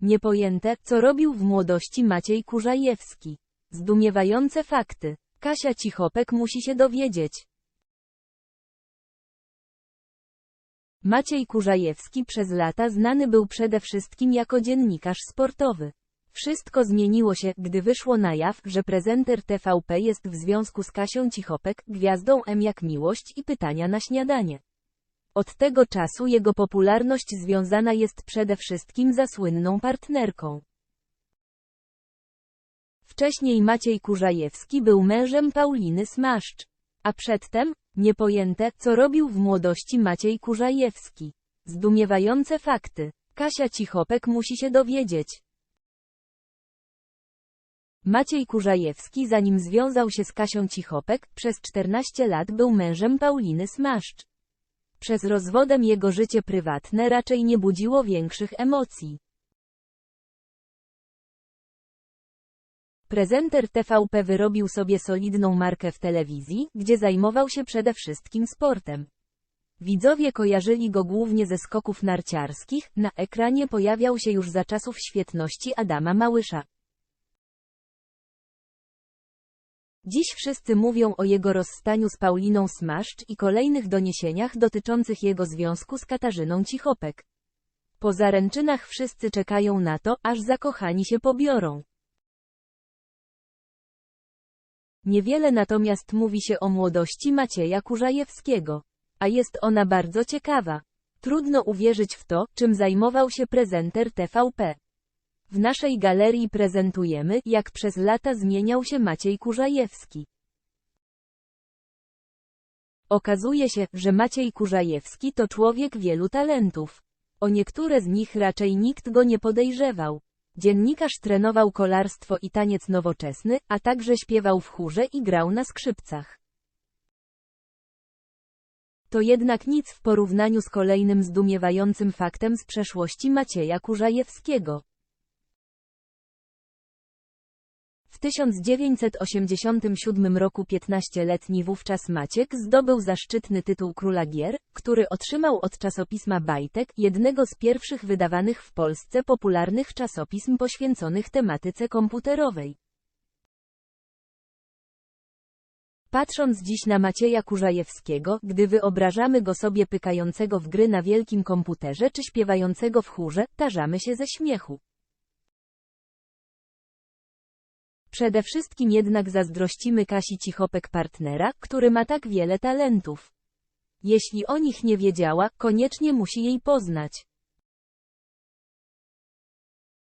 Niepojęte, co robił w młodości Maciej Kurzajewski. Zdumiewające fakty. Kasia Cichopek musi się dowiedzieć. Maciej Kurzajewski przez lata znany był przede wszystkim jako dziennikarz sportowy. Wszystko zmieniło się, gdy wyszło na jaw, że prezenter TVP jest w związku z Kasią Cichopek, gwiazdą M jak miłość i pytania na śniadanie. Od tego czasu jego popularność związana jest przede wszystkim za słynną partnerką. Wcześniej Maciej Kurzajewski był mężem Pauliny Smaszcz. A przedtem, niepojęte, co robił w młodości Maciej Kurzajewski. Zdumiewające fakty. Kasia Cichopek musi się dowiedzieć. Maciej Kurzajewski zanim związał się z Kasią Cichopek, przez 14 lat był mężem Pauliny Smaszcz. Przez rozwodem jego życie prywatne raczej nie budziło większych emocji. Prezenter TVP wyrobił sobie solidną markę w telewizji, gdzie zajmował się przede wszystkim sportem. Widzowie kojarzyli go głównie ze skoków narciarskich, na ekranie pojawiał się już za czasów świetności Adama Małysza. Dziś wszyscy mówią o jego rozstaniu z Pauliną Smaszcz i kolejnych doniesieniach dotyczących jego związku z Katarzyną Cichopek. Po zaręczynach wszyscy czekają na to, aż zakochani się pobiorą. Niewiele natomiast mówi się o młodości Macieja Kurzajewskiego. A jest ona bardzo ciekawa. Trudno uwierzyć w to, czym zajmował się prezenter TVP. W naszej galerii prezentujemy, jak przez lata zmieniał się Maciej Kurzajewski. Okazuje się, że Maciej Kurzajewski to człowiek wielu talentów. O niektóre z nich raczej nikt go nie podejrzewał. Dziennikarz trenował kolarstwo i taniec nowoczesny, a także śpiewał w chórze i grał na skrzypcach. To jednak nic w porównaniu z kolejnym zdumiewającym faktem z przeszłości Macieja Kurzajewskiego. W 1987 roku 15-letni wówczas Maciek zdobył zaszczytny tytuł Króla Gier, który otrzymał od czasopisma Bajtek, jednego z pierwszych wydawanych w Polsce popularnych czasopism poświęconych tematyce komputerowej. Patrząc dziś na Macieja Kurzajewskiego, gdy wyobrażamy go sobie pykającego w gry na wielkim komputerze czy śpiewającego w chórze, tarzamy się ze śmiechu. Przede wszystkim jednak zazdrościmy Kasi Cichopek partnera, który ma tak wiele talentów. Jeśli o nich nie wiedziała, koniecznie musi jej poznać.